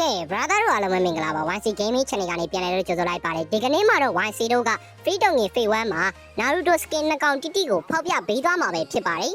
ကဲ brother တို့အားလုံးပဲမင်္ဂလာပါ YC Gaming Channel ကနေပြန်လည်လို့ကြိုဆိုလိုက်ပါတယ်ဒီကနေ့မှာတော့ YC တို့က Free တုံငင် Phase 1မှာ Naruto skin နှစ်ကောင်တိတိကိုဖောက်ပြပေးသွားမှာပဲဖြစ်ပါတယ်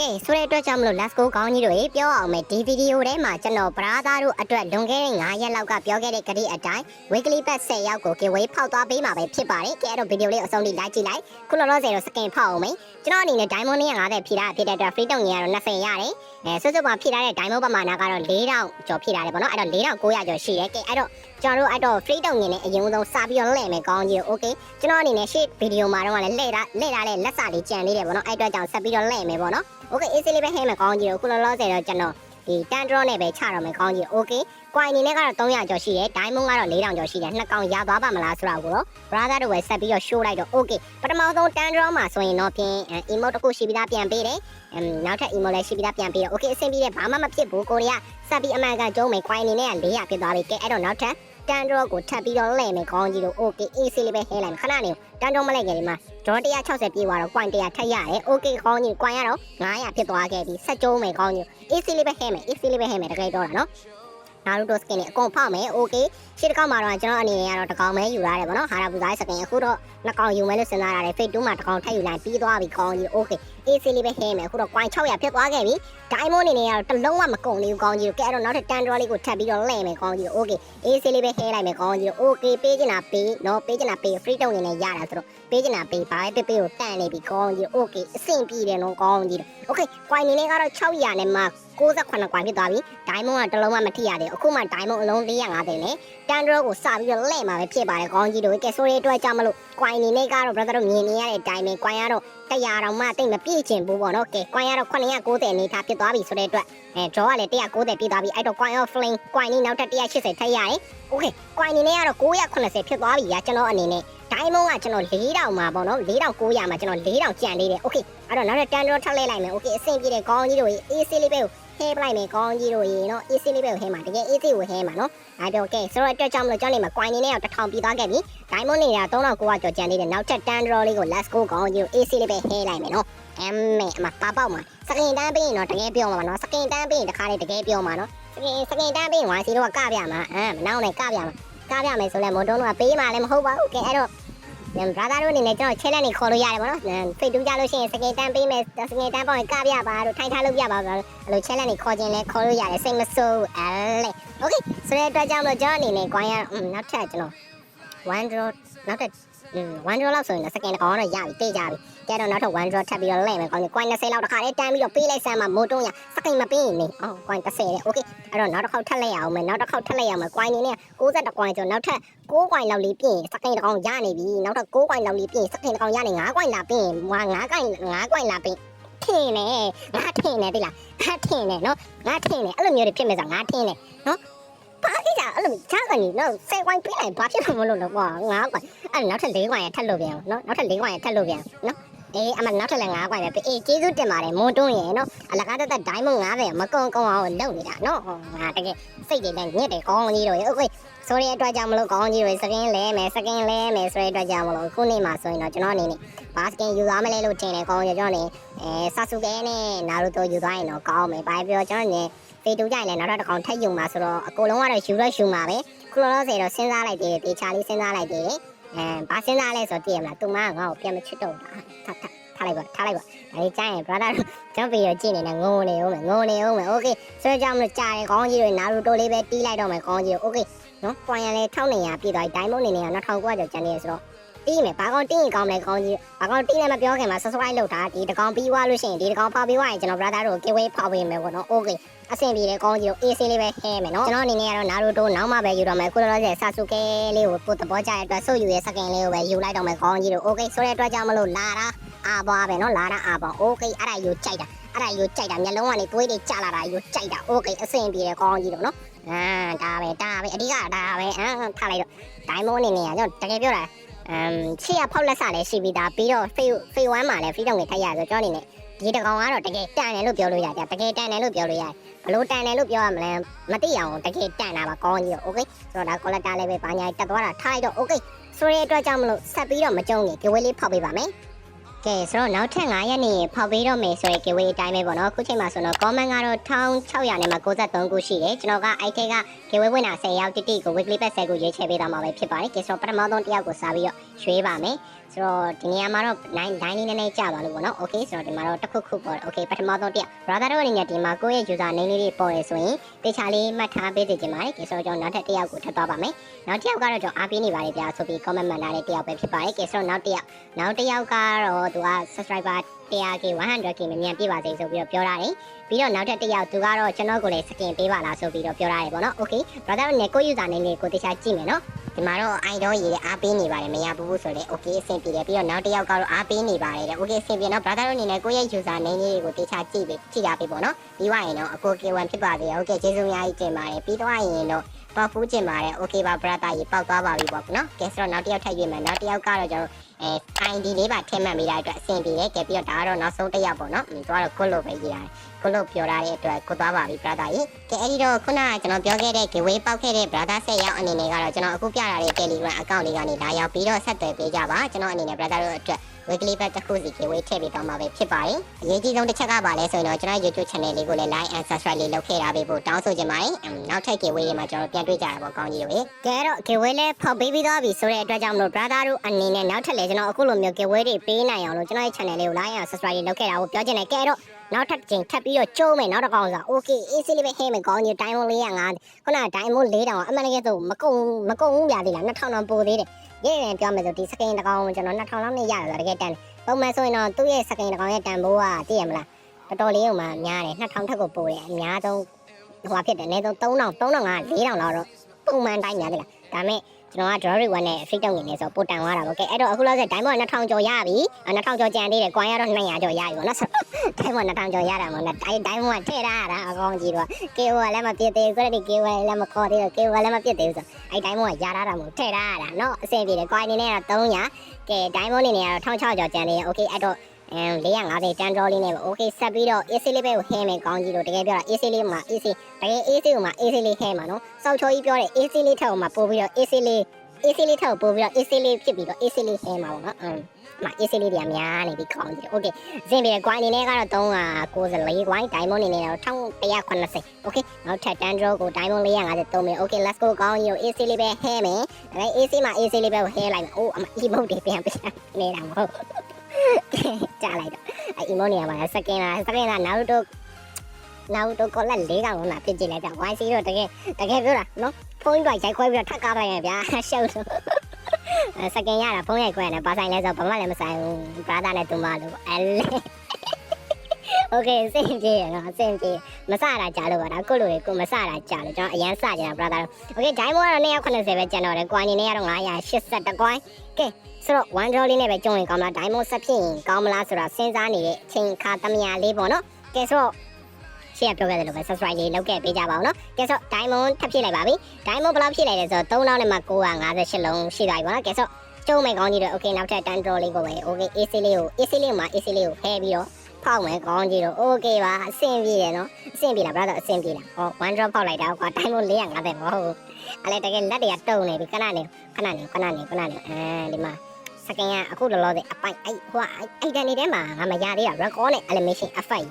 ကဲဆိုတဲ့အတွက်ကြောင့်မလို့ let's go ကောင်းကြီးတို့ရေပြောအောင်မယ်ဒီဗီဒီယိုထဲမှာကျွန်တော်ပရာသားတို့အတွက်လွန်ခဲ့တဲ့9ရက်လောက်ကပြောခဲ့တဲ့ကတိအတိုင်း weekly pass 10ရောက်ကို giveaway ဖောက်သွားပေးမှာပဲဖြစ်ပါတယ်ကဲအဲ့တော့ဗီဒီယိုလေးအဆုံးထိလိုက်ကြည့်လိုက်ခုလောလောဆယ်တော့ skin ဖောက်အောင်မယ်ကျွန်တော်အနေနဲ့ diamond 150ဖြည့်ထားဖြစ်တဲ့အတွက် free တုံငင်ကတော့20ရတယ် အဲစွတ်စွတ်မှာဖြည့်ထားတဲ့ diamond ပမာဏကတော့4000ကျော်ဖြည့်ထားတယ်ပေါ့နော်အဲ့တော့4900ကျော်ရှိတယ်ကဲအဲ့တော့ကျွန်တော်တို့အဲ့တော့ free တုံငင်နဲ့အရင်ဆုံးစပြီးတော့လှည့်မယ်ကောင်းကြီး okay ကျွန်တော်အနေနဲ့ short video မှာတော့လည်းလှည့်တာလှည့်တာလည်းလက်စာလေးကြံလေးတယ်ပေါ့နော်အဲ့အတွက်ကြောင့်ဆက်ပြီးတော့လှည့်မယ်ပေါ့နော် okay easy လေးပဲဟဲမယ်ကောင်းကြီးကိုခုလောလောဆယ်တော့ကျွန်တော်ဒီ tantron နဲ့ပဲချတော့မယ်ကောင်းကြီး okay ကွိုင်အနေနဲ့ကတော့300ကျော်ရှိတယ်ဒိုင်းမွန်ကတော့4000ကျော်ရှိတယ်နှစ်ကောင်ရသွားပါမလားဆိုတော့ကိုတော့ brother တို့ပဲဆက်ပြီးတော့ show လိုက်တော့ okay ပထမဆုံးတန်ဒရောမှာဆိုရင်တော့ဖြင့် emote တစ်ခုရှိပြီးသားပြန်ပေးတယ်အမ်နောက်ထပ် emote လည်းရှိပြီးသားပြန်ပေးတယ် okay အဆင်ပြေတယ်ဘာမှမဖြစ်ဘူးကိုရီးယားဆက်ပြီးအမှန်ကန်ကျုံးမယ်ကွိုင်အနေနဲ့က400ဖြစ်သွားပြီကဲအဲ့တော့နောက်ထပ်တန်ဒရောကိုထပ်ပြီးတော့လှည့်မယ်ကောင်းကြီးတို့ okay easy လေးပဲဟဲလိုက်ခဏနေတန်ဒရောမလဲခင်ဒီမှာ draw 160ပြေးသွားတော့ coin 100ထပ်ရတယ် okay ကောင်းကြီး coin ကတော့900ဖြစ်သွားခဲ့ပြီဆက်ကျုံးမယ်ကောင်းကြီး easy လေးပဲဟဲမယ် easy လေးပဲဟဲမယ်တကယ်တော့တာနော် နာရုတိုစကင်နဲ့အကုန်ဖောက်မယ် okay ရှေ့တစ်ခေါက်မှာတော့ကျွန်တော်အနေနဲ့ကတော့တစ်ကောင်ပဲယူရတယ်ဗောနော်ဟာရာဘူဇိုင်းစကင်အခုတော့နှစ်ကောင်ယူမယ်လို့စဉ်းစားရတယ် fate 2မှာတစ်ကောင်ထပ်ယူလိုက်ပြီးသွားပြီကောင်းကြီး okay easy လေးပဲဟဲမယ်အခုတော့ coin 600ဖြစ်သွားခဲ့ပြီ diamond အနေနဲ့ကတော့တစ်လုံးဝမကုန်သေးဘူးကောင်းကြီးကဲအဲ့တော့နောက်ထပ်10 dollar လေးကိုထပ်ပြီးတော့လှည့်မယ်ကောင်းကြီး okay easy လေးပဲဟဲလိုက်မယ်ကောင်းကြီး okay ပေးချင်တာပေးနော်ပေးချင်တာပေး free တုံးနေနဲ့ရတာဆိုတော့ပေးချင်တာပေးဘာပဲပေးပေးကိုတန်နေပြီကောင်းကြီး okay အဆင်ပြေတယ်နော်ကောင်းကြီး okay ကွိုင်နေလေးကတော့600နဲ့မှ 68ကွိုင်ဖြစ်သွားပြီ diamond ကတစ်လုံးမှမထိရသေးဘူးအခုမှ diamond အလုံး450နဲ့တန်ဒရောကိုစပြီးတော့လဲ့မှာပဲဖြစ်ပါတယ်ကောင်းကြီးတို့ကဲဆိုရီအတွက်ကြောင့်မလို့ကွိုင်နေလေးကတော့ brother တို့မြင်နေရတဲ့အတိုင်းပဲကွိုင်ကတော့100တောင်မှတိတ်မပြည့်ချင်ဘူးပေါ့နော်ကဲကွိုင်ကတော့990အနေထားဖြစ်သွားပြီဆိုတဲ့အတွက်အဲ draw ကလည်း190ပြည့်သွားပြီအဲ့တော့ coin of flame coin นี่နောက်ထပ်180ထည့်ရတယ် okay coin နေနဲ့ကတော့980ဖြစ်သွားပြီညာကျွန်တော်အနေနဲ့ diamond ကကျွန်တော်4000မှာပေါ့နော်4900မှာကျွန်တော်4000ကျန်သေးတယ် okay အဲ့တော့နောက်ထပ်10 draw ထပ်လိုက်လိုက်မယ် okay အဆင်ပြေတယ်ကောင်းကြီးတို့ AC လေးပဲကိုဟဲပလိုက်မယ်ကောင်းကြီးတို့ရေနော် AC လေးပဲကိုဟဲမှာတကယ် AC ကိုဟဲမှာနော်ဒါပြောကဲဆိုတော့အတွက်ကြောင့်မလို့ကျွန်တော်နေမှာ coin နေနဲ့တော့1000ပြီးသွားခဲ့ပြီ diamond နေတာ3900ကျော်ကျန်သေးတယ်နောက်ထပ်10 draw လေးကို let's go ကောင်းကြီးတို့ AC လေးပဲဟဲလိုက်မယ်နော်အမေအမပါပေါက်မှာစကင်တန်းပေးရင်တော့တကယ်ပြောမှာနော်စကင်တန်းပေးရင်တခါလေးတကယ်ပြောမှာနော်စကင်စကင်တန်းပေးရင်ဝိုင်းစီတို့ကကပြမှာအမ်မနောက်နဲ့ကပြမှာကပြမယ်ဆိုလဲမွန်တုံးတို့ကပေးမှလည်းမဟုတ်ပါဘူးကဲအဲ့တော့ brother တို့အနေနဲ့ကျွန်တော် challenge နေခေါ်လို့ရတယ်ဗောနော်။ fake တူးကြလို့ရှိရင်စကင်တန်းပေးမယ်စကင်တန်းပေါ့ရင်ကပြပါတို့ထိုင်ထားလို့ပြပါဘာလို့အဲ့လို challenge နေခေါ်ခြင်းလဲခေါ်လို့ရတယ်စိတ်မဆိုးအဲ့လေ okay ဆိုတဲ့အတွက်ကြောင့်မလို့ကျွန်တော်အနေနဲ့ coin ရနောက်ထပ်ကျွန်တော် one draw နောက်ထပ် one draw လောက်ဆိုရင်စကင်ကောင်တော့ရပြီတေးကြပြီ။ကြတော့နောက်ထပ် one draw ထပ်ပြီးတော့လဲမယ်ကောင်းတယ် coin 20လောက်တစ်ခါလေးတန်းပြီးတော့ပေးလိုက်စမ်းမှာမိုးတုံးရစကင်မပေးရင်နေအော် coin 30တဲ့ okay အဲ့တော့နောက်တစ်ခေါက်ထပ်လိုက်ရအောင်မယ်နောက်တစ်ခေါက်ထပ်လိုက်ရအောင်မယ် coin နေနဲ့62 coin ကျော်နောက်ထပ်6 coin လောက်လေးပြင်စကင်တစ်ကောင်ရနေပြီနောက်ထပ်6 coin လောက်လေးပြင်စကင်တစ်ကောင်ရနေ9 coin လာပြင်ဟွာ9 coin 9 coin လာပြင်ထင်နေငါထင်နေတိလားငါထင်နေနော်ငါထင်နေအဲ့လိုမျိုးတွေဖြစ်မယ်ဆိုငါထင်နေနော် ဘာဖြစ်တာအဲ့လိုချားကနေတော့ဆယ်ဝိုင်းပြေးလိုက်ဘာဖြစ်မှမလို့တော့ကွာငါကွာအဲ့နောက်ထပ်၄ဝိုင်းရထပ်လို့ပြန်နော်နောက်ထပ်၄ဝိုင်းရထပ်လို့ပြန်နော်အေးအမနောက်ထပ်လည်း၅ခွိုင်ပဲအေးကျေးဇူးတင်ပါတယ်မွန်တွန်းရေနော်အလကားတက်တက်ဒိုင်းမွန်90မကုံကုံအောင်လုပ်နေတာနော်ဟောငါတကယ်စိတ်တွေနဲ့ညစ်တယ်ကောင်းကြီးတို့ရေအိုကေဆိုရီအတွက်ကြောင့်မလို့ကောင်းကြီးတွေစကင်းလဲမယ်စကင်းလဲမယ်ဆိုရီအတွက်ကြောင့်မလို့ခုနေ့မှာဆိုရင်တော့ကျွန်တော်အနေနဲ့ဘာစကင်းယူသွားမလဲလို့ထင်တယ်ကောင်းကြီးကျွန်တော်နေအဲဆာဆူကဲနဲ့နာရူတိုယူသွားရင်တော့ကောင်းမယ်ဘာပြောကျွန်တော်နေ ဖေတူကြရင်လည်းနောက်တစ်ခါထပ်ယူမှာဆိုတော့အကုန်လုံးကတော့ယူတော့ယူမှာပဲခုလောလောဆယ်တော့စဉ်းစားလိုက်သေးတယ်တေချာလေးစဉ်းစားလိုက်သေးတယ်အဲဘာစဉ်းစားလဲဆိုတော့တည်ရမလားသူမကငါ့ကိုပြန်မချစ်တော့တာထပ်ထပ်ထားလိုက်ပါထားလိုက်ပါဒါလေးကြားရင် brother ကျွန်တော်ဗီဒီယိုကြည့်နေတယ်ငုံနေအောင်မယ်ငုံနေအောင်မယ် okay ဆိုတော့ကြောင့်မလို့ကြားရင်ကောင်းကြီးတွေနာရူတိုလေးပဲတီးလိုက်တော့မယ်ကောင်းကြီး okay နော်ပွန်ရလဲ1900ပြည့်သွားပြီဒိုင်းမုန်းနေနေက1900ကျော်ကျန်နေရဆိုတော့တီးမယ်ဘာကောင်တီးရင်ကောင်းမလဲကောင်းကြီးဘာကောင်တီးလည်းမပြောခင်မှာ subscribe လုပ်တာဒီတကောင်ပြီးသွားလို့ရှိရင်ဒီတကောင်ဖောက်ပြီးသွားရင်ကျွန်တော် brother တို့ giveaway ဖောက်ပေးမယ်ပေါ့နော် okay အဆင်ပြေတယ်ကောင်းကြီးကို AC လေးပဲဟဲမယ်နော်ကျွန်တော်အနေနဲ့ကတော့နာရူတိုနောက်မှပဲယူတော့မယ်ခုလောလောဆယ်ဆာဆူကဲလေးကိုပို့သဘောကျတဲ့အတွက်ဆုပ်ယူရဲ့စကင်လေးကိုပဲယူလိုက်တော့မယ်ကောင်းကြီးတို့ okay ဆိုတဲ့အတွက်ကြောင့်မလို့လာတာအာပွားပဲနော်လာတာအာပွား okay အဲ့ဒါယူကြိုက်တာအဲ့ဒါယူကြိုက်တာမျက်လုံးကနေသွေးတွေကျလာတာယူကြိုက်တာ okay အဆင်ပြေတယ်ကောင်းကြီးတို့နော်အာဒါပဲဒါပဲအဓိကဒါပဲအာထားလိုက်တော့ဒိုင်းမုန်းအနေနဲ့ကျွန်တော်တကယ်ပြောတာအမ်ရှေ့ကဖောက်လက်စလည်းရှိပြီးသားပြီးတော့ phase phase 1မှာလည်း free တောင်တွေထိုက်ရဆိုကျွန်တော်အနေနဲ့ ဒီတကောင်ကတော့တကယ်တန်တယ်လို့ပြောလို့ရတယ်တကယ်တန်တယ်လို့ပြောလို့ရတယ်ဘလို့တန်တယ်လို့ပြောရမလဲမသိအောင်တကယ်တန်တာပါကောင်းကြီးโอเคဆိုတော့ဒါ collector လေးပဲပါညာတက်သွားတာထားလိုက်တော့ okay ဆိုတဲ့အတွက်ကြောင့်မလို့ဆက်ပြီးတော့မကြုံခင် giveaway လေးဖောက်ပေးပါမယ်ကဲဆိုတော့နောက်ထပ်9ရက်နေဖောက်ပေးတော့မယ်ဆိုရင် giveaway အတိုင်းပဲပေါ့နော်အခုချိန်မှာဆိုတော့ comment ကတော့1600နဲ့မှ93ခုရှိတယ်ကျွန်တော်ကအဲ့ထက်က giveaway ဝင်တာ10ရောက်တိတိကို weekly pass ကိုရွေးချယ်ပေးသွားမှာပဲဖြစ်ပါတယ်ကဲဆိုတော့ပထမဆုံးတစ်ယောက်ကိုစားပြီးတော့ရွေးပါမယ် ဆိုတော့ဒီနေရာမှာတော့9 9လေးနည်းနည်းကြာပါလို့ပေါ့နော် okay ဆိုတော့ဒီမှာတော့တစ်ခုခုပေါ့ okay ပထမဆုံးတစ်ယောက် brother တို့အနေနဲ့ဒီမှာကိုယ့်ရဲ့ user name လေးတွေပေါ်ရဆိုရင်တေချာလေးမှတ်ထားပေးစေချင်ပါတယ်ကဲဆိုတော့ကျွန်တော်နောက်ထပ်တစ်ယောက်ကိုထပ်သွားပါမယ်နောက်တစ်ယောက်ကတော့ကျွန်တော်အားပေးနေပါတယ်ဗျာဆိုပြီး comment မှန်လာတဲ့တစ်ယောက်ပဲဖြစ်ပါတယ်ကဲဆိုတော့နောက်တစ်ယောက်နောက်တစ်ယောက်ကတော့သူက subscriber 100k 100k မမြန်ပြပါစေဆိုပြီးတော့ပြောထားတယ်ပြီးတော့နောက်ထပ်တစ်ယောက်သူကတော့ကျွန်တော်ကိုလည်းစကင်ပေးပါလားဆိုပြီးတော့ပြောထားတယ်ပေါ့နော် okay brother တို့နဲ့ကို user name လေးကိုတေချာကြည့်မယ်နော်ဒီမှာတော့ idol ရေးအားပေးနေပါတယ်မရဘူးဆိုလည်း okay အဆင်ပြေတယ်ပြီးတော့နောက်တစ်ယောက်ကတော့အားပေးနေပါတယ်တဲ့ okay အဆင်ပြေနော် brother တို့အနေနဲ့ကိုယ့်ရဲ့ user name လေးကိုတေချာကြည့်ပြီးကြည့်ရပြီပေါ့နော်ပြီးသွားရင်တော့အကို K1 ဖြစ်ပါသေးတယ် okay ကျေးဇူးအများကြီးတင်ပါတယ်ပြီးသွားရင်တော့ပေါက်ဖူးကျင်ပါတယ် okay ပါ brother ရေပေါက်သွားပါပြီပေါ့နော်ကဲဆိုတော့နောက်တစ်ယောက်ထပ်ရွေးမယ်နောက်တစ်ယောက်ကတော့ကျွန်တော် အဲ ID လေးပါထည့်မှတ်မိတာအတွက်အဆင်ပြေတယ်ကဲပြီးတော့ဒါကတော့နောက်ဆုံးတစ်ယောက်ပေါ့နော်သူကတော့ကိုလိုပဲရေးရတယ်ကိုလိုပြောထားတဲ့အတွက်ကိုသွားပါပြီ brother ရေကဲအဲ့ဒီတော့ခုနကကျွန်တော်ပြောခဲ့တဲ့ giveaway ပေါက်ခဲ့တဲ့ brother ဆက်ရောက်အနေနဲ့ကတော့ကျွန်တော်အခုပြထားတဲ့ Telegram account လေးကနေလာရောက်ပြီးတော့ဆက်သွယ်ပေးကြပါကျွန်တော်အနေနဲ့ brother တို့အတွက် weekly pack တစ်ခုစီ giveaway ထည့်ပေးတော့မှာပဲဖြစ်ပါတယ်အရေးကြီးဆုံးတစ်ချက်ကပါလဲဆိုရင်တော့ကျွန်တော် YouTube channel လေးကိုလည်း like and subscribe လေးလုပ်ခဲ့တာပဲပို့တောင်းဆိုချင်ပါတယ်နောက်ထပ် giveaway တွေမှာကျွန်တော်ပြန်တွေ့ကြတာပေါ့ကောင်းကြီးတွေကဲတော့ giveaway လေးဖောက်ပေးပြီးသွားပြီဆိုတဲ့အတွက်ကြောင့်မလို့ brother တို့အနေနဲ့နောက်ထပ်လည်းကျွန်တော်အခုလိုမျိုး giveaway တွေပေးနိုင်အောင်လို့ကျွန်တော်ရဲ့ channel လေးကို like and subscribe လေးလုပ်ခဲ့တာကိုပြောချင်တယ်ကဲတော့နောက်ထပ်ချိန်ထပ်ပြီးတော့ကျုံးမယ်နောက်တစ်ကောင်ဆို okay easy လေးပဲဟဲမယ်ကောင်းကြီး diamond 405ခုန diamond 4000အမှန်တကယ်ဆိုမကုန်မကုန်ဘူးပြသေးလား2000တောင်ပိုသေးတယ်ရေးရင်ပြောမယ်ဆိုဒီစကင်တစ်ကောင်ကျွန်တော်2000လောက်နဲ့ရတယ်လားတကယ်တန်ပုံမှန်ဆိုရင်တော့သူ့ရဲ့စကင်တစ်ကောင်ရဲ့တန်ဖိုးကသိရမလားတော်တော်လေးဟိုမှာများတယ်2000ထက်ကိုပိုတယ်အများဆုံးဟိုဟာဖြစ်တယ်အနည်းဆုံး3000 3000က4000လောက်တော့ပုံမှန်တိုင်းများတယ်လားဒါပေမဲ့ ကျွန်တော်က draw reward နဲ့ free တောင်းနေနေဆိုပိုတန်သွားတာပေါ့ကဲအဲ့တော့အခုလောက်ဆက် diamond 2000ကျော်ရပြီ2000ကျော်ကြံသေးတယ် coin ကတော့200ကျော်ရပြီပေါ့နော် diamond 2000ကျော်ရတာပေါ့နော် diamond ကထည့်ထားတာအကောင်ကြီးတော့ KO ကလည်းမပြစ်သေးဘူး credit KO လည်းမခေါ်သေးဘူး KO ကလည်းမပြစ်သေးဘူးဆိုအဲ့ diamond ကရထားတာမဟုတ်ထည့်ထားရတာနော်အဆင်ပြေတယ် coin အနေနဲ့ကတော့300ကဲ diamond အနေနဲ့ကတော့1600ကျော်ကြံသေးတယ် okay အဲ့တော့ အမ်450တန် draw လေးနဲ့ပဲ okay ဆက်ပြီးတော့ AC လေးပဲကိုဟဲမယ်ကောင်းကြီးလို့တကယ်ပြောတာ AC လေးမှာ AC တကယ် AC ကိုမှာ AC လေးဟဲမှာနော်စောက်ချောကြီးပြောတဲ့ AC လေးထက်ကိုမှာပို့ပြီးတော့ AC လေး AC လေးထက်ကိုပို့ပြီးတော့ AC လေးဖြစ်ပြီးတော့ AC လေးဟဲမှာပေါ့နော်အမ်မ AC လေးတွေကများနေပြီကောင်းကြီး okay ဇင်ပြေ coin အနေနဲ့ကတော့394 coin diamond အနေနဲ့တော့1180 okay နောက်ထပ် dan draw ကို diamond 450သုံးမယ် okay let's go ကောင်းကြီးကို AC လေးပဲဟဲမယ်ဒါပေမဲ့ AC မှာ AC လေးပဲကိုဟဲလိုက်မယ်အိုးအမ emote တွေပြန်ပြန်နေတာမဟုတ် ကြားလိုက်တော့အဲ emote နေရာမှာ second လား second လား Naruto Naruto ကိုလက်၄កောင်လုံးလာပြစ်ကြည့်လိုက်ကြ YC တော့တကယ်တကယ်ပြောတာနော်ဖုန်းကြီးကရိုက်ခွဲပြီးတော့ထပ်ကားပလိုက်ရဗျာရှုပ်လို့အဲ second ရတာဖုန်းရိုက်ခွဲရတယ်ဘာဆိုင်လဲဆိုတော့ဘာမှလည်းမဆိုင်ဘူး brother နဲ့တူမလို့အဲလေ Okay စင်ပြေရနော်စင်ပြေမစတာကြာလို့ပါဒါကိုလိုကိုမစတာကြာလို့ကျွန်တော်အရန်စကြတာ brother Okay diamond ကတော့290ပဲကျန်တော့တယ်ကွာအနေနဲ့ကတော့980ကွိုင်းကဲ ဆိုတော့ one draw လေးနဲ့ပဲကျုံရင်ကောင်းမလား diamond ဆက်ဖြစ်ရင်ကောင်းမလားဆိုတာစဉ်းစားနေတဲ့အချိန်ခါသမယာလေးပေါ့နော်ကဲဆိုတော့ရှေ့ကပြောခဲ့တယ်လို့ပဲ subscribe လေးလုပ်ခဲ့ပေးကြပါဦးနော်ကဲဆို diamond ထပ်ဖြစ်လိုက်ပါပြီ diamond ဘယ်လောက်ဖြစ်လိုက်လဲဆိုတော့3000နဲ့မှ958လုံးရှိသွားပြီပေါ့နော်ကဲဆိုကျုံမယ်ကောင်းကြီးတော့ okay နောက်ထပ်10 draw လေးကိုပဲ okay AC လေးကို AC လေးကိုမှာ AC လေးကိုဖဲပြီးတော့ဖောက်မယ်ကောင်းကြီးတော့ okay ပါအဆင်ပြေတယ်နော်အဆင်ပြေလား brother အဆင်ပြေလားဟော one drop ဖောက်လိုက်တာကွာ diamond 450မဟုတ်ဘူးအဲ့လေတကယ်လက်တွေကတုံနေပြီခဏနေခဏနေခဏနေခဏနေအဲဒီမှာ စကင်ကအခုလောလောဆယ်အပိုင်အဲ့ဟိုအဲ့တန်နေထဲမှာငါမရသေးတာ record နဲ့ animation effect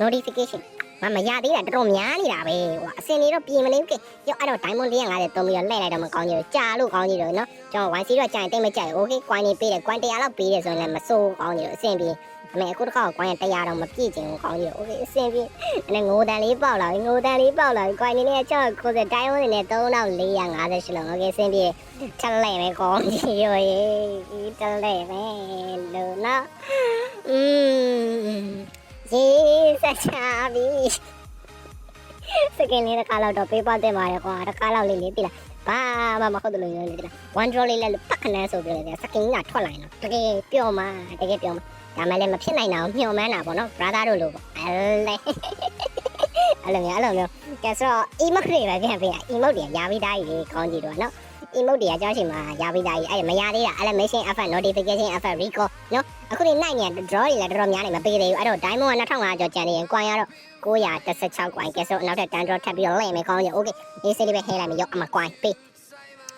notification မမရသေးတာတော်တော်များနေတာပဲဟိုအစင်လေးတော့ပြင်မနေဘူးကဲရောအဲ့တော့ diamond 450တုံးပြီးတော့လှည့်လိုက်တော့မကောင်းကြီးတော့ကြာလို့ကောင်းကြီးတော့နော်ကျွန်တော် YC တော့ကြာရင်တိတ်မကြိုက် okay coin နေပေးတယ် coin 100လောက်ပေးတယ်ဆိုရင်လည်းမစိုးကောင်းကြီးတော့အဆင်ပြေ အမေအခုတစ်ခါ coin 100တော့မပြည့်ချင်ဘူးကောင်းကြီးတော့ okay အဆင်ပြေအဲ့ငိုတန်လေးပေါက်လာပြီငိုတန်လေးပေါက်လာပြီ coin နေနဲ့ကျွန်တော်ကိုယ်စ diamond နေနဲ့3458လုံး okay အဆင်ပြေချက်လိုက်မယ်ကောင်းကြီးရောရေးတက်လိုက်မယ်လို့နော်อืมရေးစချာပြီစကင်လေးတစ်ခါတော့ပေးပါတဲ့ပါရကွာတစ်ခါတော့လေးလေးပြီလားဘာမှမဟုတ်တယ်လို့ပြောနေတယ် one draw လေးလည်းပတ်ခနဲဆိုပြီးလေစကင်ကထွက်လာရင်တော့တကယ်ပျော်မှာတကယ်ပျော်မှာ ဒါမှလည်းမဖြစ်နိုင်တာကိုမျှော်မှန်းတာပေါ့နော် brother တို့လို့ပေါ့အဲလေအဲ့လိုမျိုးအဲ့လိုမျိုးကဲဆိုတော့ emote တွေပဲပြန်ပေးရ emote တွေရာပြီးသားကြီးကောင်းကြည့်တော့နော် emote တွေကကြောက်ရှင်မှာရပြီးသားကြီးအဲ့မရသေးတာ animation effect notification effect recall နော်အခုဒီ night เนี่ย draw တွေလည်းတော်တော်များနေမပေးသေးဘူးအဲ့တော့ diamond က2500ကျော်ကျန်နေရင် coin ကတော့916 coin ကဲဆိုနောက်ထပ် dan draw ထပ်ပြီးတော့လဲမယ်ကောင်းကြီး okay ဒီစိတ်လေးပဲဟဲလိုက်မယ်ရောက်အမ coin ပေး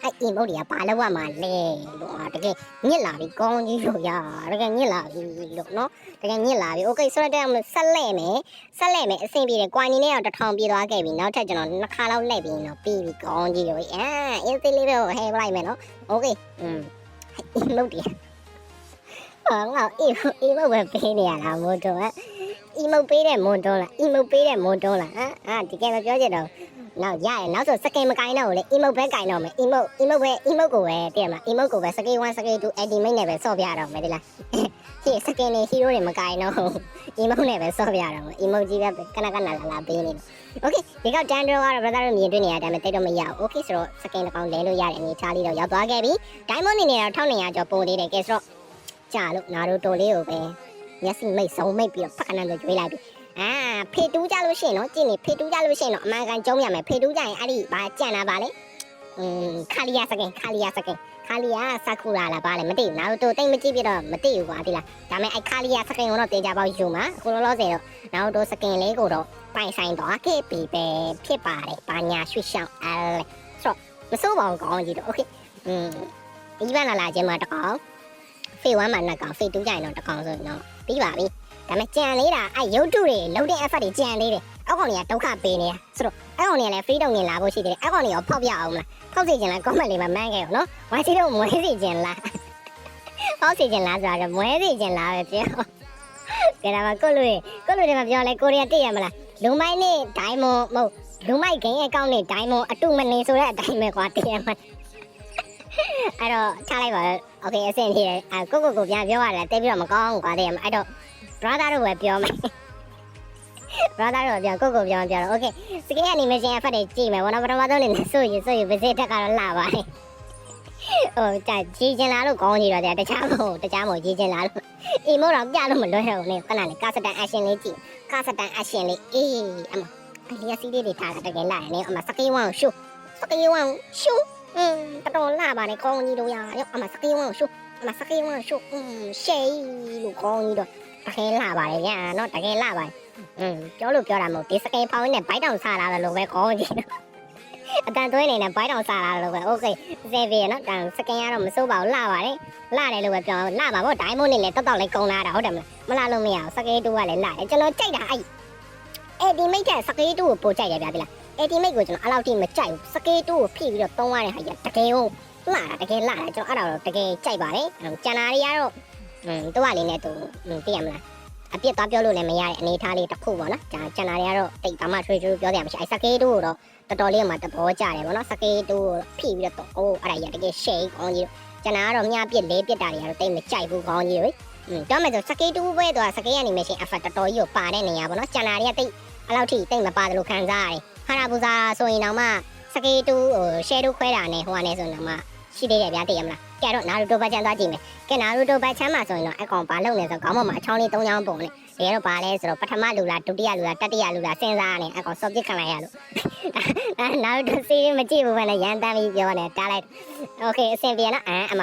အဲ့ emote တွေကဘာလို့ရမှာလဲလို့ဟာတကယ်ညစ်လာပြီကောင်းကြီးလို့ရတကယ်ညစ်လာပြီလို့နော်တကယ်ညစ်လာပြီ okay ဆိုတော့ဆက်လဲမယ်ဆက်လဲမယ်အဆင်ပြေတယ် coin နေနဲ့တော့တစ်ထောင်ပြေးသွားခဲ့ပြီနောက်ထပ်ကျွန်တော်နှစ်ခါလောက်လဲပြီးတော့ပြီးပြီကောင်းကြီးလို့အာ instant လေးပဲဟဲလိုက်မယ်နော် okay อืม emote တွေဟာငါ emote emote ပဲပေးနေရလားမို့တော့ emote ပေးတဲ့မွန်တော့လား emote ပေးတဲ့မွန်တော့လားဟမ်အာဒီကဲမပြောချင်တော့ နောက်ရရနောက်ဆိုစကင်မကိုင်းတော့ဘူးလေ emote ပဲကိုင်းတော့မယ် emote emote ပဲ emote ကိုပဲတည်မလား emote ကိုပဲစကင်1စကင်2 edit နဲ့ပဲဆော့ပြရတော့မယ်ဒီလားဟေးစကင်နေ hero တွေမကိုင်းတော့ emote နဲ့ပဲဆော့ပြရတော့မယ် emote ကြီးပဲကနကနလာလာပေးနေတယ် okay ဒီကောက် dan draw ကတော့ brother တို့မြင်တွေ့နေရတဲ့အတိုင်းတိတ်တော့မရဘူး okay ဆိုတော့စကင်တစ်ကောင်လဲလို့ရတဲ့အနေထားလေးတော့ရောက်သွားခဲ့ပြီ diamond နေနေတော့1200ကျော်ပို့သေးတယ်ကဲဆိုတော့ကြာလို့နာတို့တိုလေးကိုပဲမျက်စိမိတ်စုံမိတ်ပြီးတော့ဖက်ခဏတော့ကျွေးလိုက်ပြီ အာဖေတူးကြလို့ရှိရင်နော်ကြည့်နေဖေတူးကြလို့ရှိရင်တော့အမှန်ကန်ကျုံးရမယ်ဖေတူးကြရင်အဲ့ဒီဘာကြံတာပါလေอืมခါလီယာစကင်ခါလီယာစကင်ခါလီယာစကူရာလားပါလေမသိဘူးနောက်တော့တိတ်မကြည့်ပြတော့မသိဘူးကွာဒီလားဒါပေမဲ့အဲ့ခါလီယာစကင်ကိုတော့တင်ကြပေါ့ယူမှာအခုလောလောဆယ်တော့နောက်တော့စကင်လေးကိုတော့ပိုင်ဆိုင်တော့ခဲ့ပြီပဲဖြစ်ပါတယ်ဘာညာရွှေ့ရှောင်းအဲဆိုတော့မစိုးပါဘူးကောင်းကြီးတော့โอเคอืมဒီဘက်လာလာချင်းမှာတကောင် ဖေ1မှာနှစ်ကောင်ဖေ2ကြရင်တော့တကောင်ဆိုရင်တော့ပြီးပါပြီဒါပေမဲ့ကြံလေးတာအဲ့ရုပ်တုတွေလုံးတဲ့ effort တွေကြံလေးတယ်အောက်ကောင်တွေကဒုက္ခပေးနေတာဆိုတော့အောက်ကောင်တွေကလည်း freedom မြင်လာဖို့ရှိတယ်အောက်ကောင်တွေကဖောက်ပြအောင်မလားဖောက်စီခြင်းလား comment လေးမှာမှန်းခဲ့ရောနော်ဝိုင်းစီတော့မွဲစီခြင်းလားဖောက်စီခြင်းလားဆိုတော့မွဲစီခြင်းလားပဲပြောကြတာပါကိုလူတွေကိုလူတွေမပြောလဲကိုရီးယားတည့်ရမလားလူမိုင်းနဲ့ဒိုင်းမွန်မဟုတ်လူမိုက်ဂိမ်းအကောင့်နဲ့ဒိုင်းမွန်အတုမနေဆိုတဲ့အတိုင်းပဲကွာတည့်ရမှာ အဲ့တော့ချလိုက်ပါဦး okay အဆင်ပြေတယ်အကိုကိုကိုပြန်ပြောရတယ်တိတ်ပြီးတော့မကောင်းဘူးကွာတဲ့အဲ့တော့ brother တို့ပဲပြောမယ် brother တို့ပြောကိုကိုပြောပြောတော့ okay skin animation effect တွေကြည့်မယ်ဘောနောပထမဆုံးနေဆိုရင်ဆိုရင်ဗစေတက်ကတော့လာပါတယ်အော်ကြာကြီးကျင်လာလို့ကောင်းကြီးတော့တဲ့တခြားမဟုတ်တခြားမဟုတ်ကြီးကျင်လာလို့အီမိုတော့ပြလို့မလွှဲတော့ဘူးလေခဏလေးကာစတန်အက်ရှင်လေးကြည့်ကာစတန်အက်ရှင်လေးအေးအမအလျက်စီးလေးတွေထားတာတကယ်လာရင်လေအမစကေးဝမ်ကိုရှုစကေးဝမ်ရှုအင်းတော်တော် ပါတယ်ကောင်းကြီးတို့ရရောအမစကင်ဝမ်ရှုအမစကင်ဝမ်ရှုอืมရှေးလို့ကောင်းကြီးတော့ တကယ်လာပါလေဗျာနော်တကယ်လာပါอืมပြောလို့ပြောတာမဟုတ်ဒီစကင်ဖောင်းနဲ့ဘိုက်တောင်စားလာတယ်လို့ပဲခေါင်းကြီးအတန်သွင်းနေနဲ့ဘိုက်တောင်စားလာတယ်လို့ပဲโอเคစေဗီရနော်တန်စကင်ကတော့မစိုးပါဘူးလာပါတယ်လာတယ်လို့ပဲပြောလာပါဗောဒိုင်းမွန်နဲ့လည်းတော်တော်လေးကုံလာတာဟုတ်တယ်မလားမလာလို့မရဘူးစကေးတူကလည်းလာတယ်ကျွန်တော်ကြိုက်တာအဲ့အဲ့ဒီမိတ်ကစကေးတူကိုပို့ကြိုက်ရဗျာဒီလားအဲ့ဒီမိတ်ကိုကျွန်တော်အဲ့လောက်ထိမကြိုက်ဘူးစကေးတူကိုဖိပြီးတော့သုံးရတဲ့ဟာကြီးတကယ်ဟုတ် လှတာတကယ်လှတာကျွန်တော်အဲ့ဒါတော့တကယ်ကြိုက်ပါတယ်ကျန်တာတွေကတော့သူ့အလေးနဲ့သူသိရမလားအပြစ်သွားပြောလို့လည်းမရတဲ့အနေအထားလေးတစ်ခုပေါ့နော်ကျန်တာတွေကတော့တိတ်ဘာမှထွေးထွေးပြောရမှာမရှိအဲစကေးတို့တော့တော်တော်လေးမှတဘောကြတယ်ပေါ့နော်စကေးတို့ဖိပြီးတော့အိုးအဲ့ဒါကြီးတကယ်ရှေ့ကောင်းကြီးကျန်တာကတော့မြအပြစ်လေးပြစ်တာတွေကတော့တိတ်မကြိုက်ဘူးကောင်းကြီးတွေတော့မယ်ဆိုစကေးတူပဲတော့စကေးကနေမရှိအဖတ်တော်တော်ကြီးကိုပါတဲ့နေရာပေါ့နော်ကျန်တာတွေကတိတ်အဲ့လောက်ထိတိတ်မပါတယ်လို့ခံစားရတယ်ဟာရာပူဇာဆိုရင်တော့မှစကေးတူဟို share တို့ခွဲတာနဲ့ဟိုကနေဆိုတော့မှ ရှိသေးတယ်ဗျာသိရမလား။ကဲတော့နာရူတိုဘတ်ချန်သွားကြည့်မယ်။ကဲနာရူတိုဘတ်ချန်မှာဆိုရင်တော့အကောင်ဘာလုပ်နေဆိုခေါင်းပေါ်မှာအချောင်းလေး၃ချောင်းပုံနဲ့ တကယ်တော့ပါလဲဆိုတော့ပထမလူလားဒုတိယလူလားတတိယလူလားစဉ်းစားနေအကောင်စော့ပစ်ခံလိုက်ရလို့အဲနောက်တော့စီးမကြည့်ဘူးပဲနဲ့ရန်တမ်းပြီးပြောနေတားလိုက်โอเคအဆင်ပြေနော်အဲအမ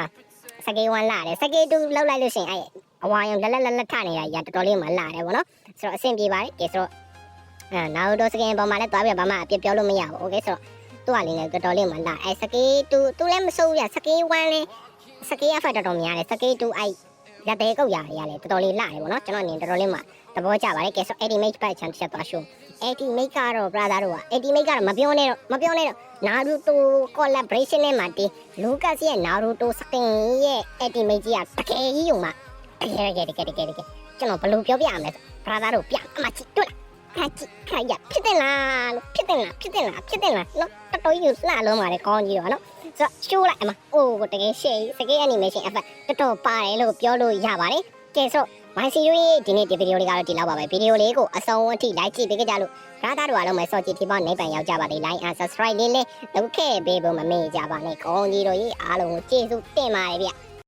စကေး1လာတယ်စကေး2လောက်လိုက်လို့ရှင်အဲအဝါယုံလက်လက်လက်လက်ထနေတာရတော်တော်လေးမှလာတယ်ဗောနော်ဆိုတော့အဆင်ပြေပါတယ်ကဲဆိုတော့အဲနောက်တော့စကေးပေါ်မှာလည်းသွားပြဘာမှအပြစ်ပြောလို့မရဘူးโอเคဆိုတော့ သူ့ဟာလေးလည်းတော်တော်လေးမှလာအဲစကေး2သူလည်းမစိုးဘူးရစကေး1လည်းစကေး effect တော်တော်များတယ်စကေး2အဲရတဲ့ကုတ်ရရလေတော်တော်လေးလာတယ်ဗောနော်ကျွန်တော်အနေနဲ့တော်တော်လေးမှသဘောကျပါတယ်ကဲဆို Ultimate ဘတ်ချန်တစ်ချက်သွားရှုံး Ultimate ကတော့ brother တို့က Ultimate ကတော့မပြောနဲ့တော့မပြောနဲ့တော့ Naruto collaboration နဲ့မှာဒီ Lucas ရဲ့ Naruto skin ရဲ့ Ultimate ကြီးကတကယ်ကြီးုံမှာတကယ်တကယ်တကယ်တကယ်တကယ်ကျွန်တော်ဘယ်လိုပြောပြရမလဲ brother တို့ပြအမချစ်တွေ့လား ခါချစ်ခါရဖြစ်တယ်လားလို့ဖြစ်တယ်လားဖြစ်တယ်လားဖြစ်တယ်လားနော်တော်တော်ကြီးလှလုံးပါတယ်ကောင်းကြီးတော့နော်ဆိုတော့ရှိုးလိုက်အမအိုးတကယ်ရှေ့စကေး animation effect တော်တော်ပါတယ်လို့ပြောလို့ရပါတယ်ကဲဆိုမိုင်းစီတို့ရဲ့ဒီနေ့ဒီဗီဒီယိုလေးကတော့ဒီလောက်ပါပဲဗီဒီယိုလေးကိုအဆုံးအထိ like ကြည့်ပေးကြလို့ရာသားတို့အားလုံးပဲစောကြည့်ထိပေါ့နေပန်ရောက်ကြပါလေ like and subscribe လေးလေးလုပ်ခဲ့ပေးဖို့မမေ့ကြပါနဲ့ကောင်းကြီးတို့ရဲ့အားလုံးကိုကျေးဇူးတင်ပါတယ်ဗျ